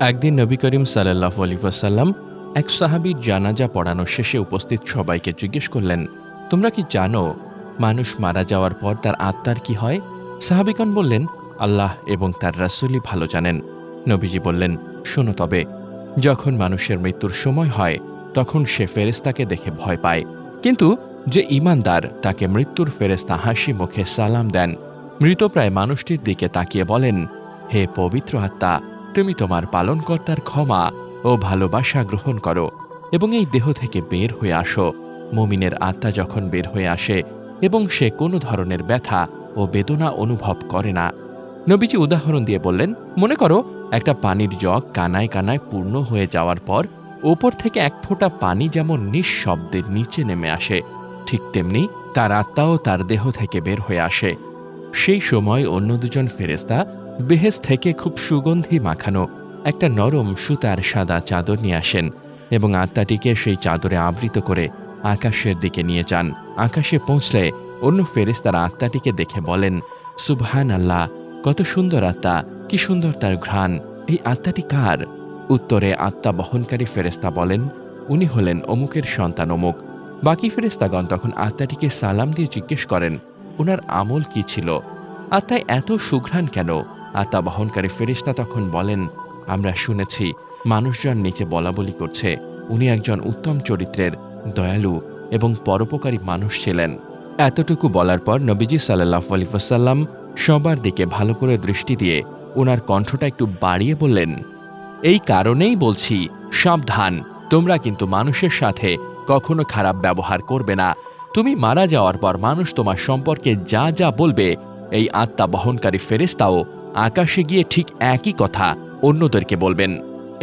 একদিন নবী করিম সাল্লাহ আলিবাসাল্লাম এক সাহাবীর জানাজা পড়ানো শেষে উপস্থিত সবাইকে জিজ্ঞেস করলেন, তোমরা কি জানো মানুষ মারা যাওয়ার পর তার আত্মার কি হয়? সাহাবিগণ বললেন, আল্লাহ এবং তার রাসূলই ভালো জানেন। নবীজি বললেন, শোনো তবে, যখন মানুষের মৃত্যুর সময় হয়, তখন সে ফেরেস্তাকে দেখে ভয় পায়। কিন্তু যে ইমানদার তাকে মৃত্যুর ফেরেস্তা হাসি মুখে সালাম দেন। মৃতপ্রায় মানুষটির দিকে তাকিয়ে বলেন, হে পবিত্র আত্মা তুমি তোমার পালনকর্তার ক্ষমা ও ভালোবাসা গ্রহণ করো এবং এই দেহ থেকে বের হয়ে আসো। মমিনের আত্মা যখন বের হয়ে আসে এবং সে কোনো ধরনের ব্যথা ও বেদনা অনুভব করে না। নবীজি উদাহরণ দিয়ে বললেন, মনে করো, একটা পানির জগ কানায় কানায় পূর্ণ হয়ে যাওয়ার পর ওপর থেকে এক ফোঁটা পানি যেমন নিঃশব্দে নিচে নেমে আসে, ঠিক তেমনি তার আত্মাও তার দেহ থেকে বের হয়ে আসে। সেই সময় অন্য দুজন ফেরেস্তা বেহেস থেকে খুব সুগন্ধি মাখানো একটা নরম সুতার সাদা চাদর নিয়ে আসেন এবং আত্মাটিকে সেই চাদরে আবৃত করে আকাশের দিকে নিয়ে যান। আকাশে পৌঁছলে অন্য ফেরেস্তারা আত্মাটিকে দেখে বলেন সুবহান আল্লাহ কত সুন্দর আত্মা, কি সুন্দর তার ঘ্রাণ। এই আত্মাটি কার? উত্তরে আত্মা বহনকারী ফেরেস্তা বলেন, উনি হলেন অমুকের সন্তান অমুক। বাকি ফেরেস্তাগণ তখন আত্মাটিকে সালাম দিয়ে জিজ্ঞেস করেন ওনার আমল কি ছিল? আত্মায় এত সুঘ্রাণ কেন? আত্মা বহনকারী ফেরিস্তা তখন বলেন, আমরা শুনেছি, মানুষজন নিচে বলা বলি করছে। উনি একজন উত্তম চরিত্রের, দয়ালু এবং পরোপকারী মানুষ ছিলেন। এতটুকু বলার পর নবীজি সাল্লাহ আলিফাসাল্লাম সবার দিকে ভালো করে দৃষ্টি দিয়ে ওনার কণ্ঠটা একটু বাড়িয়ে বললেন, এই কারণেই বলছি, সাবধান। তোমরা কিন্তু মানুষের সাথে কখনো খারাপ ব্যবহার করবে না। তুমি মারা যাওয়ার পর মানুষ তোমার সম্পর্কে যা যা বলবে, এই আত্মা বহনকারী ফেরেস্তাও আকাশে গিয়ে ঠিক একই কথা অন্যদেরকে বলবেন।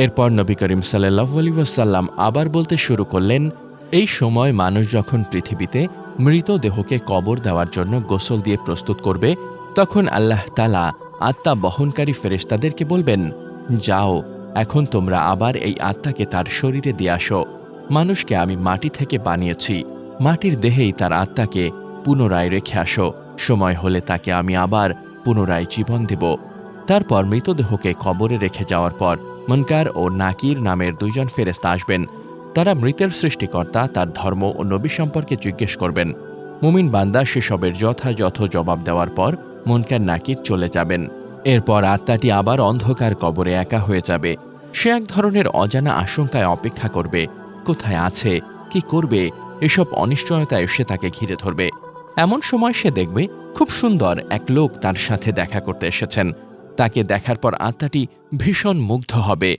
এরপর নবী করিম সাল্লাহ আলিবাসাল্লাম আবার বলতে শুরু করলেন, এই সময় মানুষ যখন পৃথিবীতে মৃতদেহকে কবর দেওয়ার জন্য গোসল দিয়ে প্রস্তুত করবে, তখন আল্লাহ তালা আত্মা বহনকারী ফেরেস্তাদেরকে বলবেন, যাও, এখন তোমরা আবার এই আত্মাকে তার শরীরে দিয়ে আসো। মানুষকে আমি মাটি থেকে বানিয়েছি মাটির দেহেই তার আত্মাকে পুনরায় রেখে আসো। সময় হলে তাকে আমি আবার পুনরায় জীবন দেব। তারপর মৃতদেহকে কবরে রেখে যাওয়ার পর মনকার ও নাকির নামের দুইজন ফেরেস্তা আসবেন। তারা মৃতের সৃষ্টিকর্তা, তার ধর্ম ও নবী সম্পর্কে জিজ্ঞেস করবেন। মুমিন বান্দা সেসবের যথাযথ জবাব দেওয়ার পর মনকার নাকির চলে যাবেন। এরপর আত্মাটি আবার অন্ধকার কবরে একা হয়ে যাবে। সে এক ধরনের অজানা আশঙ্কায় অপেক্ষা করবে, কোথায় আছে, কি করবে এসব অনিশ্চয়তায় সে তাকে ঘিরে ধরবে। এমন সময় সে দেখবে খুব সুন্দর এক লোক তার সাথে দেখা করতে এসেছেন। তাকে দেখার পর আত্মাটি ভীষণ মুগ্ধ হবে।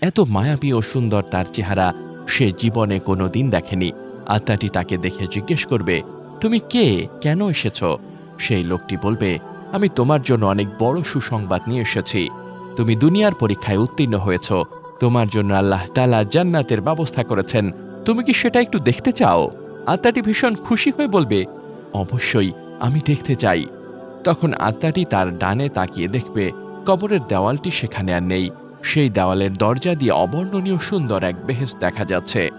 এত মায়াবী ও সুন্দর তার চেহারা সে জীবনে কোনো দিন দেখেনি। আত্মাটি তাকে দেখে জিজ্ঞেস করবে, তুমি কে? কেন এসেছ? সেই লোকটি বলবে, আমি তোমার জন্য অনেক বড় সুসংবাদ নিয়ে এসেছি। তুমি দুনিয়ার পরীক্ষায় উত্তীর্ণ হয়েছ। তোমার জন্য আল্লাহ তালা জান্নাতের ব্যবস্থা করেছেন। তুমি কি সেটা একটু দেখতে চাও? আত্মাটি ভীষণ খুশি হয়ে বলবে, অবশ্যই, আমি দেখতে চাই। তখন আত্মাটি তার ডানে তাকিয়ে দেখবে, কবরের দেওয়ালটি সেখানে আর নেই। সেই দেওয়ালের দরজা দিয়ে অবর্ণনীয় সুন্দর এক বেহেস দেখা যাচ্ছে।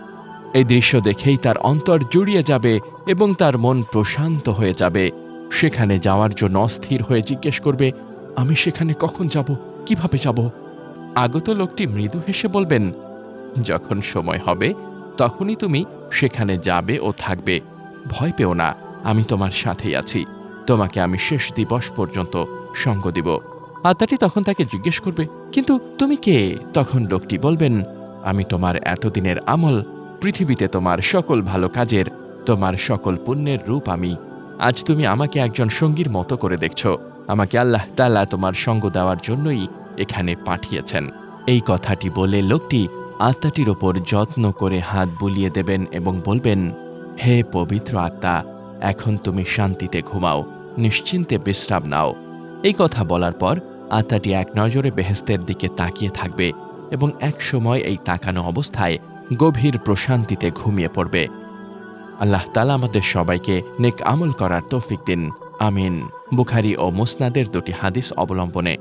এই দৃশ্য দেখেই তার অন্তর জুড়িয়ে যাবে এবং তার মন প্রশান্ত হয়ে যাবে। সেখানে যাওয়ার জন্য অস্থির হয়ে জিজ্ঞেস করবে, আমি সেখানে কখন যাব? কীভাবে যাব? আগত লোকটি মৃদু হেসে বলবেন, যখন সময় হবে তখনই তুমি সেখানে যাবে ও থাকবে। ভয় পেও না, আমি তোমার সাথেই আছি। তোমাকে আমি শেষ দিবস পর্যন্ত সঙ্গ দিব। আত্মাটি তখন তাকে জিজ্ঞেস করবে, কিন্তু তুমি কে? তখন লোকটি বলবেন, আমি তোমার এতদিনের আমল, পৃথিবীতে তোমার সকল ভালো কাজের, তোমার সকল পুণ্যের রূপ আমি। আজ তুমি আমাকে একজন সঙ্গীর মতো করে দেখছ। আমাকে আল্লাহ তালা তোমার সঙ্গ দেওয়ার জন্যই এখানে পাঠিয়েছেন। এই কথাটি বলে লোকটি আত্মাটির ওপর যত্ন করে হাত বুলিয়ে দেবেন এবং বলবেন, হে পবিত্র আত্মা, এখন তুমি শান্তিতে ঘুমাও, নিশ্চিন্তে বিশ্রাম নাও। এই কথা বলার পর আত্মাটি এক নজরে বেহেস্তের দিকে তাকিয়ে থাকবে এবং এক সময় এই তাকানো অবস্থায় গভীর প্রশান্তিতে ঘুমিয়ে পড়বে। আল্লাহ তালা আমাদের সবাইকে নেক আমল করার তৌফিক দিন। আমিন। বুখারি ও মুসনাদের দুটি হাদিস অবলম্বনে